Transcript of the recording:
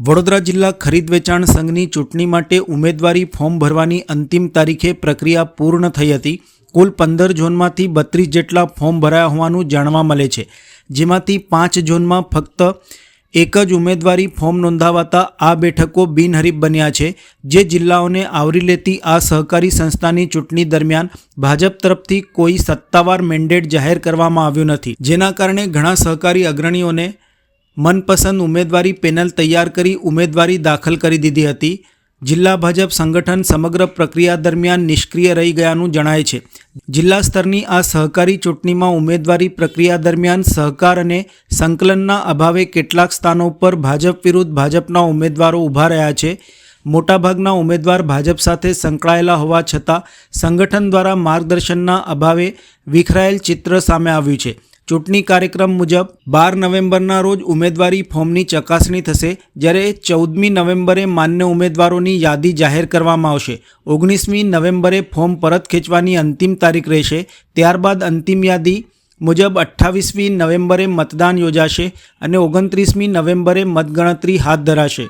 વડોદરા જિલ્લા ખરીદ વેચાણ સંઘની ચૂંટણી માટે ઉમેદવારી ફોર્મ ભરવાની અંતિમ તારીખે પ્રક્રિયા પૂર્ણ થઈ હતી. કુલ પંદર ઝોનમાંથી બત્રીસ જેટલા ફોર્મ ભરાયા હોવાનું જાણવા મળે છે. જેમાંથી પાંચ ઝોનમાં ફક્ત એક જ ઉમેદવારી ફોર્મ નોંધાવાતા આ બેઠકો બિનહરીફ બન્યા છે. જે જિલ્લાઓને આવરી લેતી આ સહકારી સંસ્થાની ચૂંટણી દરમિયાન ભાજપ તરફથી કોઈ સત્તાવાર મેન્ડેટ જાહેર કરવામાં આવ્યું નથી. જેના કારણે ઘણા સહકારી અગ્રણીઓને મનપસંદ ઉમેદવારી પેનલ તૈયાર કરી ઉમેદવારી દાખલ કરી દીધી હતી. જિલ્લા ભાજપ સંગઠન સમગ્ર પ્રક્રિયા દરમિયાન નિષ્ક્રિય રહી ગયાનું જણાય છે. જિલ્લા સ્તરની આ સહકારી ચૂંટણીમાં ઉમેદવારી પ્રક્રિયા દરમિયાન સહકાર અને સંકલનના અભાવે કેટલાક સ્થાનો પર ભાજપ વિરુદ્ધ ભાજપના ઉમેદવારો ઊભા રહ્યા છે. મોટાભાગના ઉમેદવાર ભાજપ સાથે સંકળાયેલા હોવા છતાં સંગઠન દ્વારા માર્ગદર્શનના અભાવે વિખરાયેલ ચિત્ર સામે આવ્યું છે. ચૂંટણી કાર્યક્રમ મુજબ બાર નવેમ્બરના રોજ ઉમેદવારી ફોર્મની ચકાસણી થશે, જ્યારે ચૌદમી નવેમ્બરે માન્ય ઉમેદવારોની યાદી જાહેર કરવામાં આવશે. ઓગણીસમી નવેમ્બરે ફોર્મ પરત ખેંચવાની અંતિમ તારીખ રહેશે, ત્યારબાદ અંતિમ યાદી મુજબ અઠ્ઠાવીસમી નવેમ્બરે મતદાન યોજાશે અને ઓગણત્રીસમી નવેમ્બરે મતગણતરી હાથ ધરાશે.